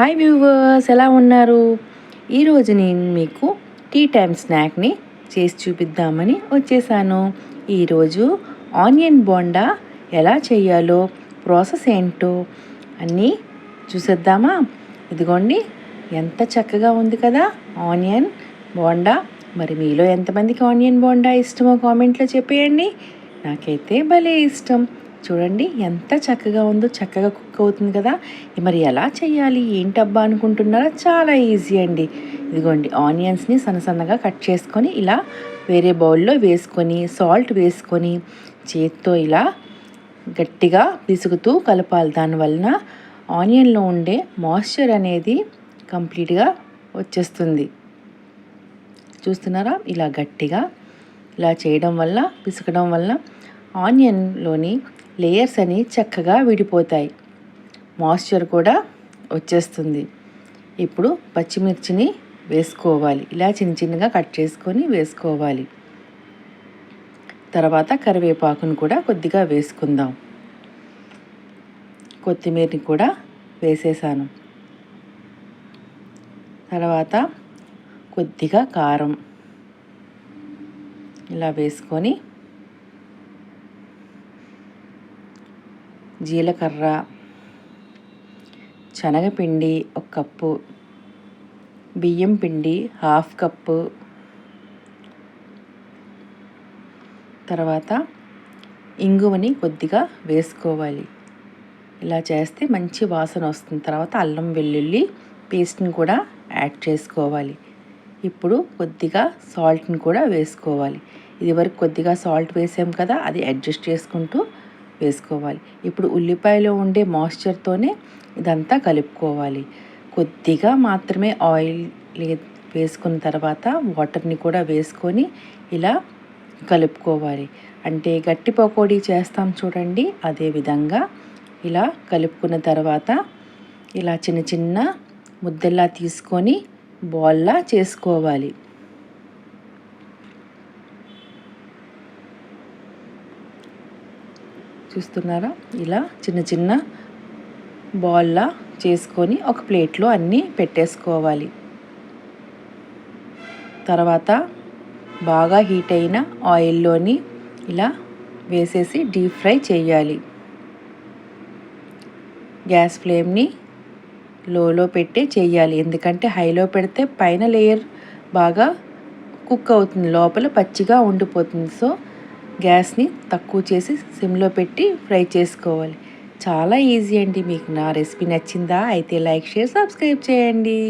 Hi viewers ఎలా ఉన్నారు? ఈరోజు నేను మీకు టీ టైమ్ స్నాక్ని చేసి చూపిద్దామని వచ్చేసాను. ఈరోజు ఆనియన్ బోండా ఎలా చేయాలో ప్రాసెస్ ఏంటో అన్నీ చూసేద్దామా? ఇదిగోండి ఎంత చక్కగా ఉంది కదా ఆనియన్ బోండా. మరి మీలో ఎంతమందికి ఆనియన్ బోండా ఇష్టమో కామెంట్లో చెప్పేయండి. నాకైతే భలే ఇష్టం. చూడండి ఎంత చక్కగా ఉందో చక్కగా కుక్ అవుతుంది కదా. మరి ఎలా చేయాలి? ఏంటబ్బా అనుకుంటున్నారా? చాలా ఈజీ అండి. ఇదిగోండి ఆనియన్స్ని సన్న సన్నగా కట్ చేసుకొని ఇలా వేరే బౌల్లో వేసుకొని సాల్ట్ వేసుకొని చేత్తో ఇలా గట్టిగా పిసుకుతూ కలపాలి. దానివలన ఆనియన్లో ఉండే మాయిశ్చర్ అనేది కంప్లీట్గా వచ్చేస్తుంది. చూస్తున్నారా? ఇలా గట్టిగా ఇలా చేయడం వల్ల పిసకడం వల్ల ఆనియన్లోని లేయర్స్ అని చక్కగా విడిపోతాయి. మాయిశ్చర్ కూడా వచ్చేస్తుంది. ఇప్పుడు పచ్చిమిర్చిని వేసుకోవాలి. ఇలా చిన్న చిన్నగా కట్ చేసుకొని వేసుకోవాలి. తర్వాత కరివేపాకును కూడా కొద్దిగా వేసుకుందాం. కొత్తిమీరని కూడా వేసేసాను. తర్వాత కొద్దిగా కారం ఇలా వేసుకొని జీలకర్ర శనగపిండి ఒక కప్పు బియ్యం పిండి హాఫ్ కప్పు తర్వాత ఇంగువని కొద్దిగా వేసుకోవాలి. ఇలా చేస్తే మంచి వాసన వస్తుంది. తర్వాత అల్లం వెల్లుల్లి పేస్ట్ని కూడా యాడ్ చేసుకోవాలి. ఇప్పుడు కొద్దిగా సాల్ట్ని కూడా వేసుకోవాలి. ఇది వరకు కొద్దిగా సాల్ట్ వేసాం కదా అది అడ్జస్ట్ చేసుకుంటూ వేసుకోవాలి. ఇప్పుడు ఉల్లిపాయలో ఉండే మాయిశ్చర్తోనే ఇదంతా కలుపుకోవాలి. కొద్దిగా మాత్రమే ఆయిల్ వేసుకున్న తర్వాత వాటర్ని కూడా వేసుకొని ఇలా కలుపుకోవాలి. అంటే గట్టి పకోడీ చేస్తాం చూడండి అదే విధంగా ఇలా కలుపుకున్న తర్వాత ఇలా చిన్న చిన్న ముద్దల్లా తీసుకొని బాల్లా చేసుకోవాలి. చూస్తున్నారా? ఇలా చిన్న చిన్న బాల్లా చేసుకొని ఒక ప్లేట్లో అన్నీ పెట్టేసుకోవాలి. తర్వాత బాగా హీట్ అయిన ఆయిల్లోని ఇలా వేసేసి డీప్ ఫ్రై చేయాలి. గ్యాస్ ఫ్లేమ్ని లోలో పెట్టి చేయాలి. ఎందుకంటే హైలో పెడితే పైన లేయర్ బాగా కుక్ అవుతుంది. లోపల పచ్చిగా ఉండిపోతుంది. సో గ్యాస్ని తక్కువ చేసి సిమ్లో పెట్టి ఫ్రై చేసుకోవాలి. చాలా ఈజీ అండి మీకు నా రెసిపీ నచ్చిందా? అయితే లైక్ షేర్ సబ్స్క్రైబ్ చేయండి.